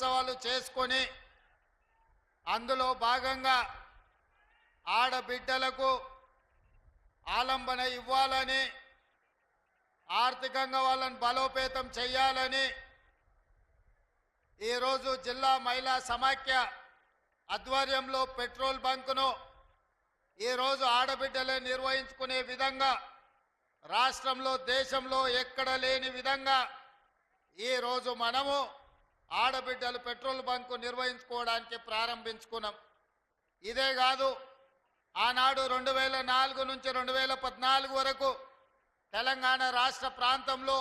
ప్రారంభోత్సవాలు చేసుకొని అందులో భాగంగా ఆడబిడ్డలకు ఆలంబన ఇవ్వాలని ఆర్థికంగా వాళ్ళని బలోపేతం చేయాలని ఈరోజు జిల్లా మహిళా సమాఖ్య ఆధ్వర్యంలో పెట్రోల్ బంకును ఈరోజు ఆడబిడ్డలే నిర్వహించుకునే విధంగా రాష్ట్రంలో దేశంలో ఎక్కడ లేని విధంగా ఈరోజు మనము ఆడబిడ్డలు పెట్రోల్ బంకు నిర్వహించుకోవడానికి ప్రారంభించుకున్నాం. ఇదే కాదు ఆనాడు రెండు వేల నాలుగు నుంచి రెండు వేల పద్నాలుగు వరకు తెలంగాణ రాష్ట్ర ప్రాంతంలో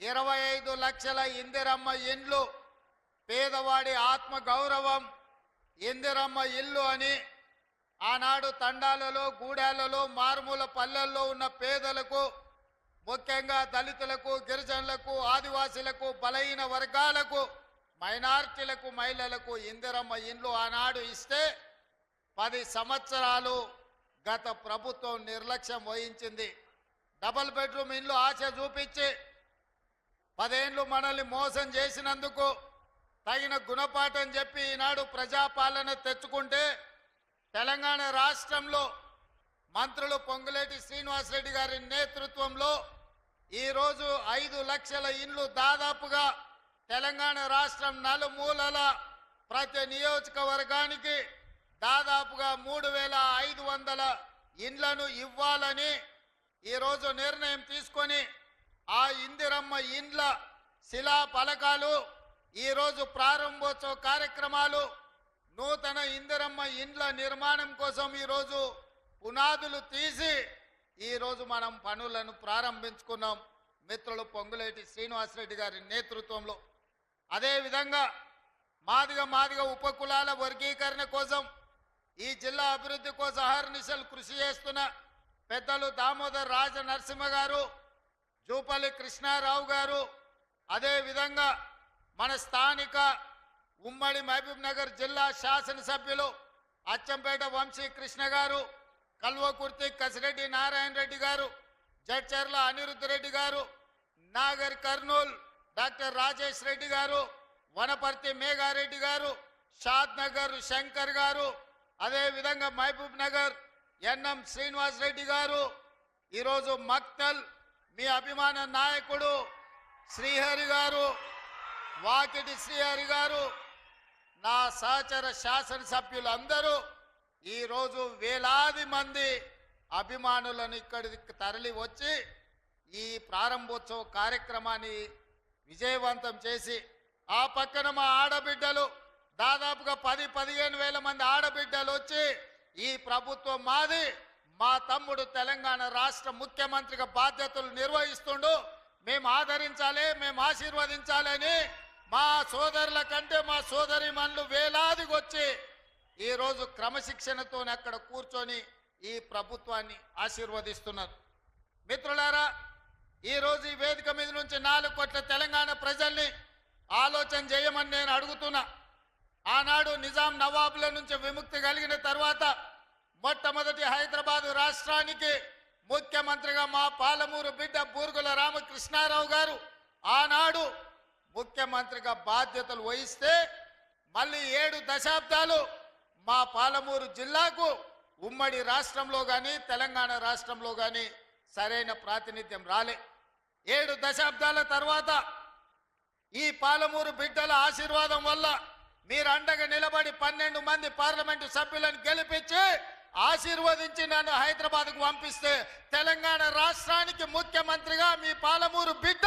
ఇరవై ఐదు లక్షల ఇందిరమ్మ ఇండ్లు పేదవాడి ఆత్మ గౌరవం ఇందిరమ్మ ఇల్లు అని ఆనాడు తండాలలో గూడాలలో మారుమూల పల్లెల్లో ఉన్న పేదలకు ముఖ్యంగా దళితులకు గిరిజనులకు ఆదివాసీలకు బలహీన వర్గాలకు మైనార్టీలకు మహిళలకు ఇందిరమ్మ ఇండ్లు ఆనాడు ఇస్తే పది సంవత్సరాలు గత ప్రభుత్వం నిర్లక్ష్యం వహించింది. డబల్ బెడ్రూమ్ ఇండ్లు ఆశ చూపించి పదేండ్లు మనల్ని మోసం చేసినందుకు తగిన గుణపాఠం చెప్పి ఈనాడు ప్రజాపాలన తెచ్చుకుంటే తెలంగాణ రాష్ట్రంలో మంత్రులు పొంగులేటి శ్రీనివాసరెడ్డి గారి నేతృత్వంలో ఈరోజు ఐదు లక్షల ఇండ్లు దాదాపుగా తెలంగాణ రాష్ట్రం నలుమూలల ప్రతి నియోజకవర్గానికి దాదాపుగా మూడు వేల ఐదు వందల ఇండ్లను ఇవ్వాలని ఈరోజు నిర్ణయం తీసుకొని ఆ ఇందిరమ్మ ఇండ్ల శిలా ఫలకాలు ఈరోజు ప్రారంభోత్సవ కార్యక్రమాలు నూతన ఇందిరమ్మ ఇండ్ల నిర్మాణం కోసం ఈరోజు పునాదులు తీసి ఈరోజు మనం పనులను ప్రారంభించుకున్నాం. మిత్రులు పొంగులేటి శ్రీనివాసరెడ్డి గారి నేతృత్వంలో. అదేవిధంగా మాదిగ మాదిగ ఉపకులాల వర్గీకరణ కోసం ఈ జిల్లా అభివృద్ధి కోసం అహర్నిశలు కృషి చేస్తున్న పెద్దలు దామోదర్ రాజ నరసింహ గారు జూపల్లి కృష్ణారావు గారు అదేవిధంగా మన స్థానిక ఉమ్మడి మహబూబ్ నగర్ జిల్లా శాసనసభ్యులు అచ్చంపేట వంశీ కృష్ణ గారు కల్వకుర్తి కసిరెడ్డి నారాయణ రెడ్డి గారు జడ్చర్ల అనిరుద్ధ రెడ్డి గారు నాగర్ కర్నూల్ డాక్టర్ రాజేష్ రెడ్డి గారు వనపర్తి మేఘారెడ్డి గారు షాద్ నగర్ శంకర్ గారు అదేవిధంగా మహబూబ్ నగర్ ఎన్ఎం శ్రీనివాస్ రెడ్డి గారు ఈరోజు మక్తల్ మీ అభిమాన నాయకుడు శ్రీహరి గారు వాకిటి శ్రీహరి గారు నా సహచర శాసనసభ్యులందరూ ఈరోజు వేలాది మంది అభిమానులను ఇక్కడికి తరలి వచ్చి ఈ ప్రారంభోత్సవ కార్యక్రమాన్ని విజయవంతం చేసి ఆ పక్కన మా ఆడబిడ్డలు దాదాపుగా పది పదిహేను వేల మంది ఆడబిడ్డలు వచ్చి ఈ ప్రభుత్వం మాది మా తమ్ముడు తెలంగాణ రాష్ట్ర ముఖ్యమంత్రిగా బాధ్యతలు నిర్వహిస్తుండు. మేము ఆదరించాలి మేము ఆశీర్వదించాలని మా సోదరుల కంటే మా సోదరి మనులు వేలాదికి వచ్చి ఈరోజు క్రమశిక్షణతో అక్కడ కూర్చొని ఈ ప్రభుత్వాన్ని ఆశీర్వదిస్తున్నారు. మిత్రులారా ఈరోజు ఈ వేదిక మీద నుంచి నాలుగు కోట్ల తెలంగాణ ప్రజల్ని ఆలోచన చేయమని నేను అడుగుతున్నా. ఆనాడు నిజాం నవాబుల నుంచి విముక్తి కలిగిన తర్వాత మొట్టమొదటి హైదరాబాద్ రాష్ట్రానికి ముఖ్యమంత్రిగా మా పాలమూరు బిడ్డ బూర్గుల రామకృష్ణారావు గారు ఆనాడు ముఖ్యమంత్రిగా బాధ్యతలు వహిస్తే మళ్ళీ ఏడు దశాబ్దాలు మా పాలమూరు జిల్లాకు ఉమ్మడి రాష్ట్రంలో కానీ తెలంగాణ రాష్ట్రంలో కానీ సరైన ప్రాతినిధ్యం రాలే. ఏడు దశాబ్దాల తర్వాత ఈ పాలమూరు బిడ్డల ఆశీర్వాదం వల్ల మీరు అండగా నిలబడి పన్నెండు మంది పార్లమెంటు సభ్యులను గెలిపించి ఆశీర్వదించి నన్ను హైదరాబాద్కు పంపిస్తే తెలంగాణ రాష్ట్రానికి ముఖ్యమంత్రిగా మీ పాలమూరు బిడ్డ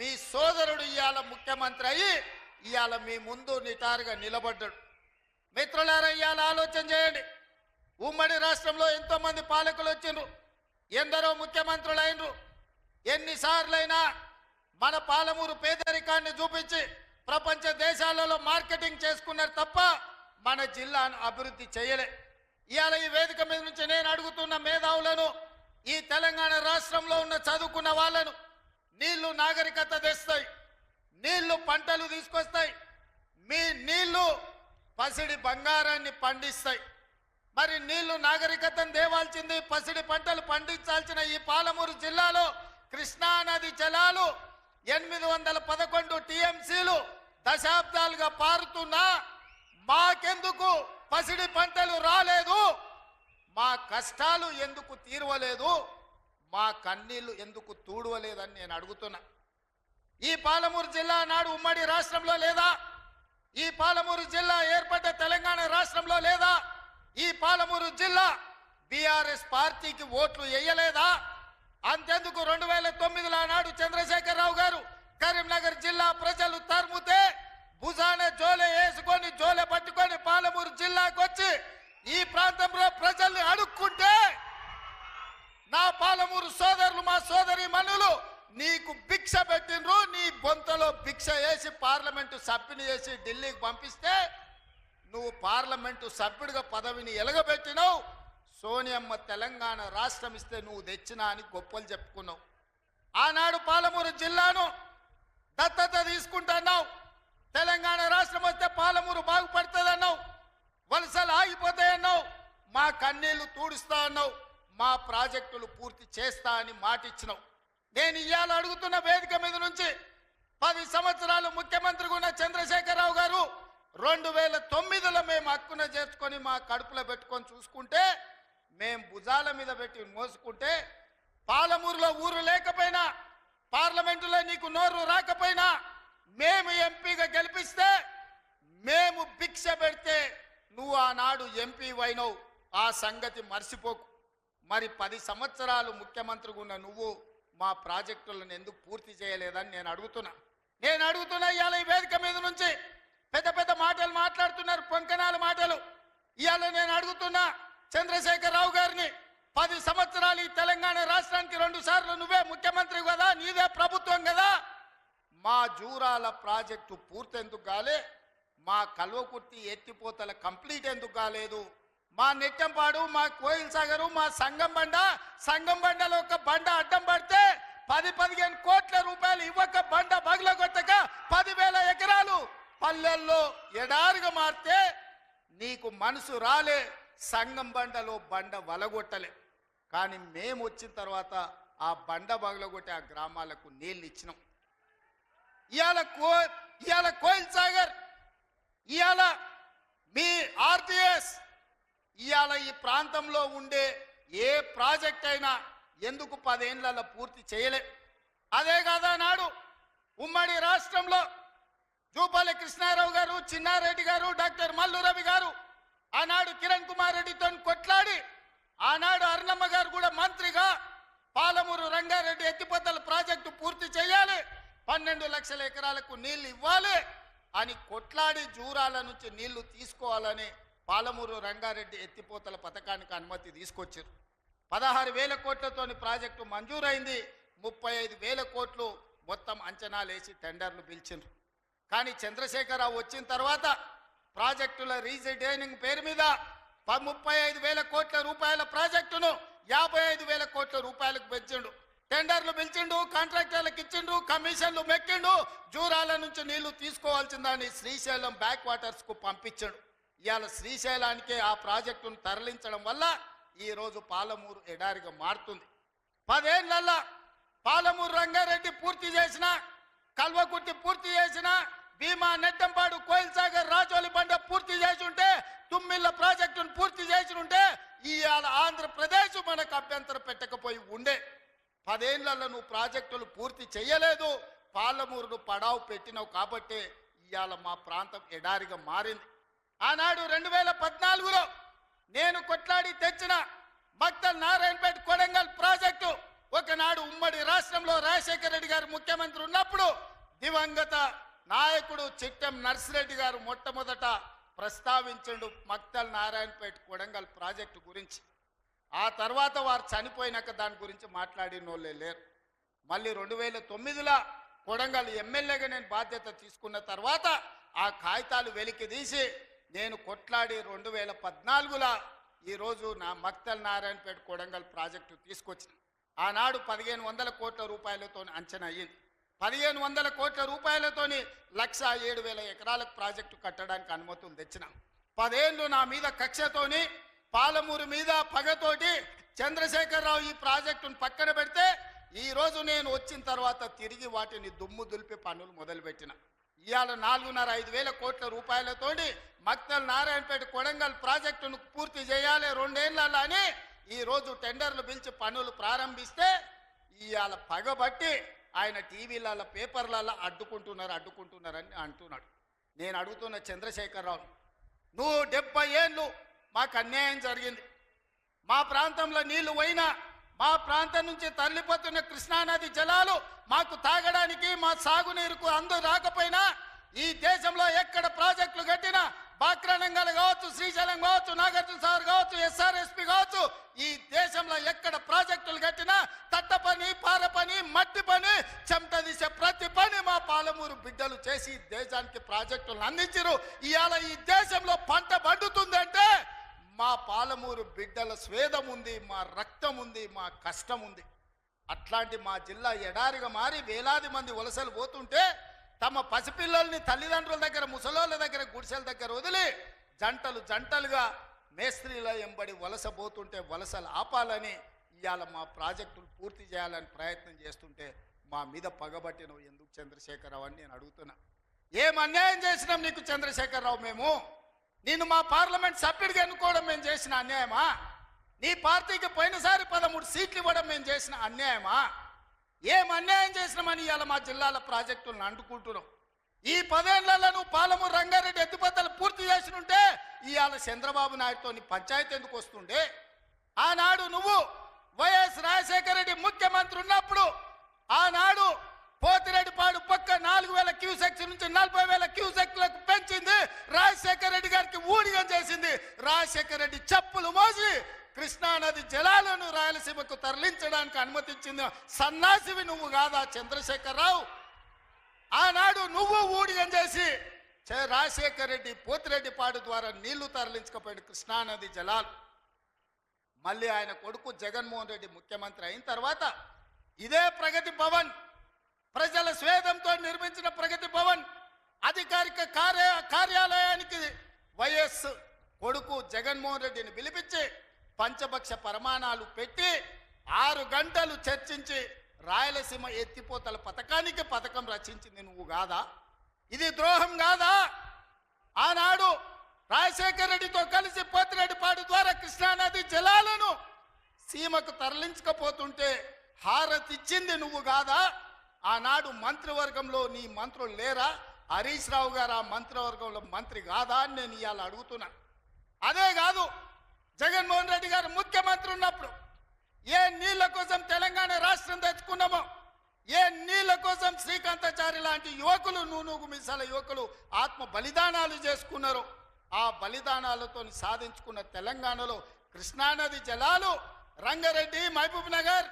మీ సోదరుడు ఇవాళ ముఖ్యమంత్రి అయ్యి ఇవాళ మీ ముందు నిటారుగా నిలబడ్డాడు. మిత్రులారా ఇవాళ ఆలోచన చేయండి. ఉమ్మడి రాష్ట్రంలో ఎంతోమంది పాలకులు వచ్చిండ్రు ఎందరో ముఖ్యమంత్రులు అయినరు ఎన్నిసార్లైనా మన పాలమూరు పేదరికాన్ని చూపించి ప్రపంచ దేశాలలో మార్కెటింగ్ చేసుకున్నారు తప్ప మన జిల్లాను అభివృద్ధి చేయలే. ఇవాళ ఈ వేదిక మీద నుంచి నేను అడుగుతున్న మేధావులను ఈ తెలంగాణ రాష్ట్రంలో ఉన్న చదువుకున్న వాళ్ళను నీళ్ళు నాగరికత తెస్తాయి నీళ్ళు పంటలు తీసుకొస్తాయి. మీ నీళ్ళు పసిడి బంగారాన్ని పండిస్తాయి. మరి నీళ్ళు నాగరికతను దేవాల్సింది పసిడి పంటలు పండించాల్సిన ఈ పాలమూరు జిల్లాలో కృష్ణా నది జలాలు ఎనిమిది వందల పదకొండు టీఎంసీలు దశాబ్దాలుగా పారుతున్నా మాకెందుకు? పసిడి పంటలు రాలేదు. మా కష్టాలు ఎందుకు తీరవలేదు? మా కన్నీళ్ళు ఎందుకు తూడవలేదని నేను అడుగుతున్నా. ఈ పాలమూరు జిల్లా నాడు ఉమ్మడి రాష్ట్రంలో లేదా? ఈ పాలమూరు జిల్లా ఏర్పడ్డ తెలంగాణ రాష్ట్రంలో లేదా? ఈ పాలమూరు జిల్లా బీఆర్ఎస్ పార్టీకి ఓట్లు వేయలేదా? అంతెందుకు రెండు వేల తొమ్మిదిలో నాడు చంద్రశేఖరరావు గారు కరీంనగర్ జిల్లా ప్రజలు తరుముతే భుజాన జోలె వేసుకొని జోలె పట్టుకొని పాలమూరు జిల్లాకు వచ్చి ఈ ప్రాంతంలో ప్రజల్ని అడుక్కుంటే నా పాలమూరు సోదరులు మా సోదరి మనులు నీకు భిక్ష పెట్టినరు నీ బొంతలో భిక్ష వేసి పార్లమెంటు సభ్యుని చేసి ఢిల్లీకి పంపిస్తే నువ్వు పార్లమెంటు సభ్యుడిగా పదవిని ఎలగబెట్టినావు. సోనియమ్మ తెలంగాణ రాష్ట్రం ఇస్తే నువ్వు తెచ్చినా అని గొప్పలు చెప్పుకున్నావు. ఆనాడు పాలమూరు జిల్లాను దత్తత తీసుకుంటున్నావు. తెలంగాణ రాష్ట్రం వస్తే పాలమూరు బాగుపడుతుందన్నావు. వలసలు ఆగిపోతాయన్నావు. మా కన్నీళ్ళు తూడుస్తా అన్నావు మా ప్రాజెక్టులు పూర్తి చేస్తా అని మాటిచ్చినావు. నేను ఇవాళ అడుగుతున్న వేదిక మీద నుంచి పది సంవత్సరాలు ముఖ్యమంత్రిగా ఉన్న చంద్రశేఖరరావు గారు రెండు వేల తొమ్మిదిలో మేము హక్కున చేర్చుకొని మా కడుపులో పెట్టుకొని చూసుకుంటే మేము భుజాల మీద పెట్టి మోసుకుంటే పాలమూరులో ఊరు లేకపోయినా పార్లమెంటులో నీకు నోరు రాకపోయినా మేము ఎంపీగా గెలిపిస్తే మేము భిక్ష పెడితే నువ్వు ఆనాడు ఎంపీ వైనవు ఆ సంగతి మర్చిపోకు. మరి పది సంవత్సరాలు ముఖ్యమంత్రిగా ఉన్న నువ్వు మా ప్రాజెక్టులను ఎందుకు పూర్తి చేయలేదని నేను అడుగుతున్నా. నేను అడుగుతున్నా ఇవాళ ఈ వేదిక మీద నుంచి పెద్ద పెద్ద మాటలు మాట్లాడుతున్నారు పొంకనాలు మాటలు. ఇవాళ నేను అడుగుతున్నా చంద్రశేఖరరావు గారిని పది సంవత్సరాలు ఈ తెలంగాణ రాష్ట్రానికి రెండు సార్లు నువ్వే ముఖ్యమంత్రి కదా నీదే ప్రభుత్వం కదా. మా జూరాల ప్రాజెక్టు పూర్తి ఎందుకు కాలే మా కల్వకుర్తి ఎత్తిపోతల కంప్లీట్ ఎందుకు కాలేదు? మా నెట్టంపాడు మా కోయిల్ సాగరు మా సంగం బండ సంగం బండలో ఒక బండ అడ్డం పడితే పది పదిహేను కోట్ల రూపాయలు ఇవ్వక బండ బగల కొట్టక పదివేల ఎకరాలు. పల్లెల్లో ఎడారిగా మారితే నీకు మనసు రాలే సంగం బండలో బండ వలగొట్టలే. కానీ మేము వచ్చిన తర్వాత ఆ బండ బగలగొట్టి ఆ గ్రామాలకు నీళ్ళు ఇచ్చినాం. ఇవాళ కో ఇవాళ కోయిల్ సాగర్ ఇవాళ మీ ఆర్టీఎస్ ఇవాళ ఈ ప్రాంతంలో ఉండే ఏ ప్రాజెక్ట్ అయినా ఎందుకు పదేళ్ళలో పూర్తి చేయలే? అదే కాదా నాడు ఉమ్మడి రాష్ట్రంలో జూపాలి కృష్ణారావు గారు చిన్నారెడ్డి గారు డాక్టర్ మల్లు రవి గారు ఆనాడు కిరణ్ కుమార్ రెడ్డితో కొట్లాడి ఆనాడు అరుణమ్మ గారు కూడా మంత్రిగా పాలమూరు రంగారెడ్డి ఎత్తిపోతల ప్రాజెక్టు పూర్తి చేయాలి పన్నెండు లక్షల ఎకరాలకు నీళ్ళు ఇవ్వాలి అని కొట్లాడి జూరాల నుంచి నీళ్ళు తీసుకోవాలని పాలమూరు రంగారెడ్డి ఎత్తిపోతల పథకానికి అనుమతి తీసుకొచ్చారు. పదహారు వేల కోట్లతోని ప్రాజెక్టు మంజూరైంది. ముప్పై ఐదు వేల కోట్లు మొత్తం అంచనాలేసి టెండర్లు పిలిచిండ్రు. కానీ చంద్రశేఖరరావు వచ్చిన తర్వాత ప్రాజెక్టుల రీజైనింగ్ పేరు మీద ముప్పై ఐదు వేల కోట్ల రూపాయల ప్రాజెక్టును యాభై ఐదు వేల కోట్ల రూపాయలకు పెంచిండు. టెండర్లు పిలిచిండు కాంట్రాక్టర్లకు ఇచ్చిండు కమిషన్లు మెక్కిండు జూరాల నుంచి నీళ్ళు తీసుకోవాల్సిందని శ్రీశైలం బ్యాక్ వాటర్స్కు పంపించాడు. ఇవాళ శ్రీశైలానికే ఆ ప్రాజెక్టును తరలించడం వల్ల ఈరోజు పాలమూరు ఎడారిగా మారుతుంది. పదేళ్ళలో పాలమూరు రంగారెడ్డి పూర్తి చేసిన కల్వకుర్తి పూర్తి చేసిన భీమా నెట్టంపాడు కోయిల్సాగర్ రాజోలి బండ పూర్తి చేసి ఉంటే తుమ్మిళ్ళ ప్రాజెక్టును పూర్తి చేసి ఉంటే ఇవాళ ఆంధ్రప్రదేశ్ మనకు అభ్యంతరం పెట్టకపోయి ఉండే. పదేళ్ళలో నువ్వు ప్రాజెక్టులు పూర్తి చేయలేదు పాలమూరును పడావు పెట్టినావు కాబట్టి ఇవాళ మా ప్రాంతం ఎడారిగా మారింది. ఆనాడు రెండు వేల పద్నాలుగులో నేను కొట్లాడి తెచ్చిన భక్తల్ నారాయణపేట కొడంగల్ ప్రాజెక్టు ఒకనాడు ఉమ్మడి రాష్ట్రంలో రాజశేఖర రెడ్డి గారు ముఖ్యమంత్రి ఉన్నప్పుడు దివంగత నాయకుడు చిట్టెం నర్సిరెడ్డి గారు మొట్టమొదట ప్రస్తావించండు మక్తల్ నారాయణపేట కొడంగల్ ప్రాజెక్టు గురించి. ఆ తర్వాత వారు చనిపోయినాక దాని గురించి మాట్లాడిన వాళ్ళే లేరు. మళ్ళీ రెండు వేల తొమ్మిదిలో కొడంగల్ ఎమ్మెల్యేగా నేను బాధ్యత తీసుకున్న తర్వాత ఆ కాగితాలు వెలికి తీసి నేను కొట్లాడి రెండు వేల పద్నాలుగులో ఈరోజు నా మక్తల్ నారాయణపేట కొడంగల్ ప్రాజెక్టు తీసుకొచ్చిన. ఆనాడు పదిహేను వందల కోట్ల రూపాయలతో అంచనా అయ్యింది. పదిహేను వందల కోట్ల రూపాయలతోని లక్ష ఏడు వేల ఎకరాలకు ప్రాజెక్టు కట్టడానికి అనుమతులు తెచ్చిన. పదేళ్ళు నా మీద కక్షతోని పాలమూరు మీద పగతోటి చంద్రశేఖరరావు ఈ ప్రాజెక్టును పక్కన పెడితే ఈ రోజు నేను వచ్చిన తర్వాత తిరిగి వాటిని దుమ్ము దులిపి పనులు మొదలుపెట్టిన. ఇవాళ నాలుగున్నర ఐదు వేల కోట్ల రూపాయలతోటి మక్తల్ నారాయణపేట కొడంగల్ ప్రాజెక్టును పూర్తి చేయాలి రెండేళ్ళలో అని ఈరోజు టెండర్లు పిలిచి పనులు ప్రారంభిస్తే ఇవాళ పగబట్టి ఆయన టీవీలలో పేపర్లలో అడ్డుకుంటున్నారు అడ్డుకుంటున్నారని అంటున్నాడు. నేను అడుగుతున్న చంద్రశేఖరరావు నువ్వు డెబ్బై ఏళ్ళు మాకు అన్యాయం జరిగింది. మా ప్రాంతంలో నీళ్ళు పోయినా మా ప్రాంతం నుంచి తరలిపోతున్న కృష్ణానది జలాలు మాకు తాగడానికి మా సాగునీరుకు అందు రాకపోయినా ఈ దేశంలో ఎక్కడ ప్రాజెక్టులు కట్టినా బాక్రానంగల్ కావచ్చు శ్రీశైలం కావచ్చు నాగార్జున సార్ కావచ్చు ఎస్ఆర్ఎస్పి కావచ్చు ఈ దేశంలో ఎక్కడ ప్రాజెక్టులు కట్టినా తట్ట పని పార పని మట్టి పని చెమట తీసే ప్రతి పని మా పాలమూరు బిడ్డలు చేసి దేశానికి ప్రాజెక్టులను అందించరు ఇవాళ ఈ దేశంలో పంట పండుతుందంటే మా పాలమూరు బిడ్డల స్వేదం ఉంది మా రక్తం ఉంది మా కష్టం ఉంది అట్లాంటి మా జిల్లా ఎడారిగా మారి వేలాది మంది వలసలు పోతుంటే తమ పసిపిల్లల్ని తల్లిదండ్రుల దగ్గర ముసలోళ్ళ దగ్గర గుడిసెల దగ్గర వదిలి జంటలు జంటలుగా మేస్త్రీల ఎంబడి వలస పోతుంటే వలసలు ఆపాలని ఇవాళ మా ప్రాజెక్టులు పూర్తి చేయాలని ప్రయత్నం చేస్తుంటే మా మీద పగబట్టినవు ఎందుకు చంద్రశేఖరరావు అని నేను అడుగుతున్నా. ఏం అన్యాయం చేసినాం నీకు చంద్రశేఖరరావు మేము? నిన్ను మా పార్లమెంట్ సభ్యుడిగా ఎన్నుకోవడం మేము చేసిన అన్యాయమా? నీ పార్టీకి పోయినసారి పదమూడు సీట్లు ఇవ్వడం మేము చేసిన అన్యాయమా? ఏం అన్యాయం చేసినామని ఇవాళ మా జిల్లాల ప్రాజెక్టులను అంటుకుంటున్నాం. ఈ పదేళ్ళలో నువ్వు పాలమూరు రంగారెడ్డి ఎత్తిపోతలు పూర్తి చేసినుంటే ఇవాళ చంద్రబాబు నాయుడుతో నీ పంచాయతీ ఎందుకు వస్తుండే? ఆనాడు నువ్వు వైఎస్ రాజశేఖర రెడ్డి ముఖ్యమంత్రి ఉన్నప్పుడు ఆనాడు పోతిరెడ్డిపాడు పక్క నాలుగు వేల క్యూసెక్స్ నుంచి నలభై వేల క్యూసెక్లకు పెంచింది. రాజశేఖర రెడ్డి గారికి ఊడిగం చేసింది. రాజశేఖర రెడ్డి చెప్పులు మోసి కృష్ణానది జలాలను రాయలసీమకు తరలించడానికి అనుమతించింది సన్నాసివి నువ్వు కాదా చంద్రశేఖరరావు? ఆనాడు నువ్వు ఊడిగం చేసి రాజశేఖర రెడ్డి పోతిరెడ్డిపాడు ద్వారా నీళ్ళు తరలించకపోయాడు కృష్ణానది జలాలు. మళ్ళీ ఆయన కొడుకు జగన్మోహన్ రెడ్డి ముఖ్యమంత్రి అయిన తర్వాత ఇదే ప్రగతి భవన్ ప్రజల స్వేదంతో నిర్మించిన ప్రగతి భవన్ అధికారిక కార్య కార్యాలయానికి వైఎస్ కొడుకు జగన్మోహన్ రెడ్డిని పిలిపించి పంచపక్ష ప్రమాణాలు పెట్టి ఆరు గంటలు చర్చించి రాయలసీమ ఎత్తిపోతల పథకానికి పథకం రచించింది నువ్వు కాదా? ఇది ద్రోహం కాదా? ఆనాడు రాజశేఖర రెడ్డితో కలిసి పోతిరెడ్డిపాడు ద్వారా కృష్ణానది జలాలను సీమకు తరలించకపోతుంటే హారతిచ్చింది నువ్వు కాదా? ఆనాడు మంత్రివర్గంలో నీ మంత్రులు లేరా? హరీష్ రావు గారు ఆ మంత్రివర్గంలో మంత్రి కాదా అని నేను ఇవాళ అడుగుతున్నా. అదే కాదు జగన్మోహన్ రెడ్డి గారు ముఖ్యమంత్రి ఉన్నప్పుడు ఏ నీళ్ళ కోసం తెలంగాణ రాష్ట్రం తెచ్చుకున్నామో ఏ నీళ్ళ కోసం శ్రీకాంతాచారి లాంటి యువకులు నూనూగు మిసాల యువకులు ఆత్మ బలిదానాలు చేసుకున్నారు. ఆ బలిదానాలతో సాధించుకున్న తెలంగాణలో కృష్ణానది జలాలు రంగారెడ్డి మహబూబ్ నగర్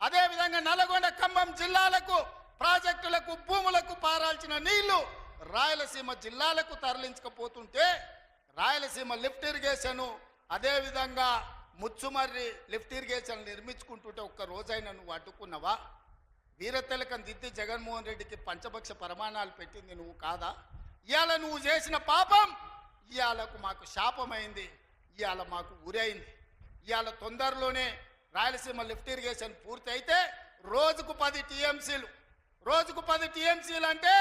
అదేవిధంగా నల్గొండ ఖమ్మం జిల్లాలకు ప్రాజెక్టులకు భూములకు పారాల్సిన నీళ్ళు రాయలసీమ జిల్లాలకు తరలించకపోతుంటే రాయలసీమ లిఫ్ట్ ఇరిగేషన్ అదేవిధంగా ముచ్చుమర్రి లిఫ్ట్ ఇరిగేషన్ నిర్మించుకుంటుంటే ఒక్క రోజైనా నువ్వు అడ్డుకున్నావా? వీరతిలకం దిద్ది జగన్మోహన్ రెడ్డికి పంచపక్ష ప్రమాణాలు పెట్టింది నువ్వు కాదా? ఇవాళ నువ్వు చేసిన పాపం ఇవాళకు మాకు శాపమైంది ఇవాళ మాకు ఉరైంది. ఇవాళ తొందరలోనే రాయలసీమ లిఫ్ట్ ఇరిగేషన్ పూర్తయితే రోజుకు పది టీఎంసీలు రోజుకు పది టీఎంసీలు అంటే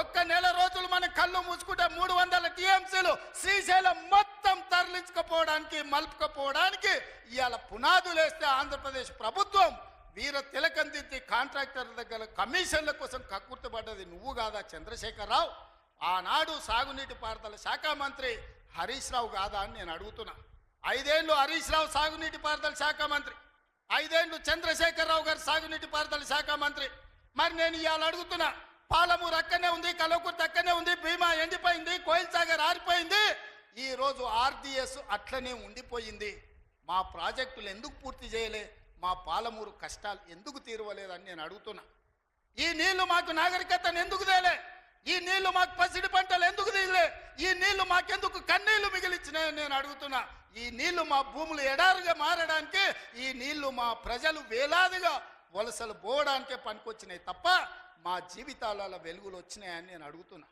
ఒక్క నెల రోజులు మన కళ్ళు మూసుకుంటే మూడు వందల టీఎంసీలు శ్రీశైలం మొత్తం తరలించకపోవడానికి మలుపుకపోవడానికి ఇవాళ పునాదులు వేస్తే ఆంధ్రప్రదేశ్ ప్రభుత్వం వీర తిలకందిద్ది కాంట్రాక్టర్ దగ్గర కమిషన్ల కోసం కక్కుర్తిపడ్డది నువ్వు కాదా చంద్రశేఖరరావు? ఆనాడు సాగునీటి పారుదల శాఖ మంత్రి హరీష్ రావు కాదా అని నేను అడుగుతున్నా. ఐదేళ్ళు హరీష్ రావు సాగునీటి పారుదల శాఖ మంత్రి. ఐదేళ్ళు చంద్రశేఖరరావు గారు సాగునీటి పారుదల శాఖ మంత్రి. మరి నేను ఇవాళ అడుగుతున్నా. పాలమూరు అక్కడనే ఉంది కలవకూరు అక్కడనే ఉంది భీమా ఎండిపోయింది కోయిల్ సాగర్ ఆరిపోయింది ఈరోజు ఆర్డిఎస్ అట్లనే ఉండిపోయింది. మా ప్రాజెక్టులు ఎందుకు పూర్తి చేయలే? మా పాలమూరు కష్టాలు ఎందుకు తీరవలేదని నేను అడుగుతున్నా. ఈ నీళ్ళు మాకు నాగరికతను ఎందుకు తేలే? ఈ నీళ్ళు మాకు పసిడి పంటలు ఎందుకు తీయలే? ఈ నీళ్ళు మాకెందుకు కన్నీళ్ళు మిగిలిచ్చినాయని నేను అడుగుతున్నా. ఈ నీళ్ళు మా భూములు ఎడారుగా మారడానికి ఈ నీళ్ళు మా ప్రజలు వేలాదిగా వలసలు పోవడానికే పనికొచ్చినాయి తప్ప మా జీవితాలలో వెలుగులు వచ్చినాయని నేను అడుగుతున్నా.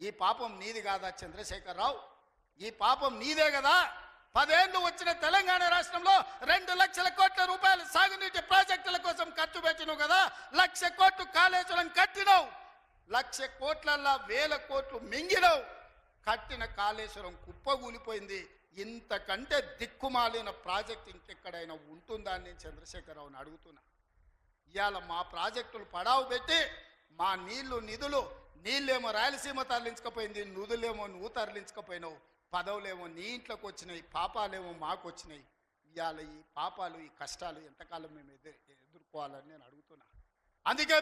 ఈ పాపం నీది కాదా చంద్రశేఖరరావు? ఈ పాపం నీదే కదా? పదేళ్ళు వచ్చిన తెలంగాణ రాష్ట్రంలో రెండు లక్షల కోట్ల రూపాయలు సాగునీటి ప్రాజెక్టుల కోసం ఖర్చు పెట్టినావు కదా? లక్ష కోట్లు కాళేశ్వరం కట్టినావు. లక్ష కోట్లల్లా వేల కోట్లు మింగినవు. కట్టిన కాళేశ్వరం కుప్పగూలిపోయింది ఇంతకంటే దిక్కుమాలిన ప్రాజెక్ట్ ఇంకెక్కడైనా ఉంటుందా అని నేను చంద్రశేఖరరావుని అడుగుతున్నా. ఇవాళ మా ప్రాజెక్టులు పడావు పెట్టి మా నీళ్ళు నిధులు నీళ్ళేమో రాయలసీమ తరలించకపోయింది నిధులేమో నువ్వు తరలించకపోయినావు పదవులేమో నీ ఇంట్లోకి వచ్చినాయి పాపాలేమో మాకు వచ్చినాయి. ఇవాళ ఈ పాపాలు ఈ కష్టాలు ఎంతకాలం మేము ఎదురు ఎదుర్కోవాలని నేను అడుగుతున్నా. అందుకే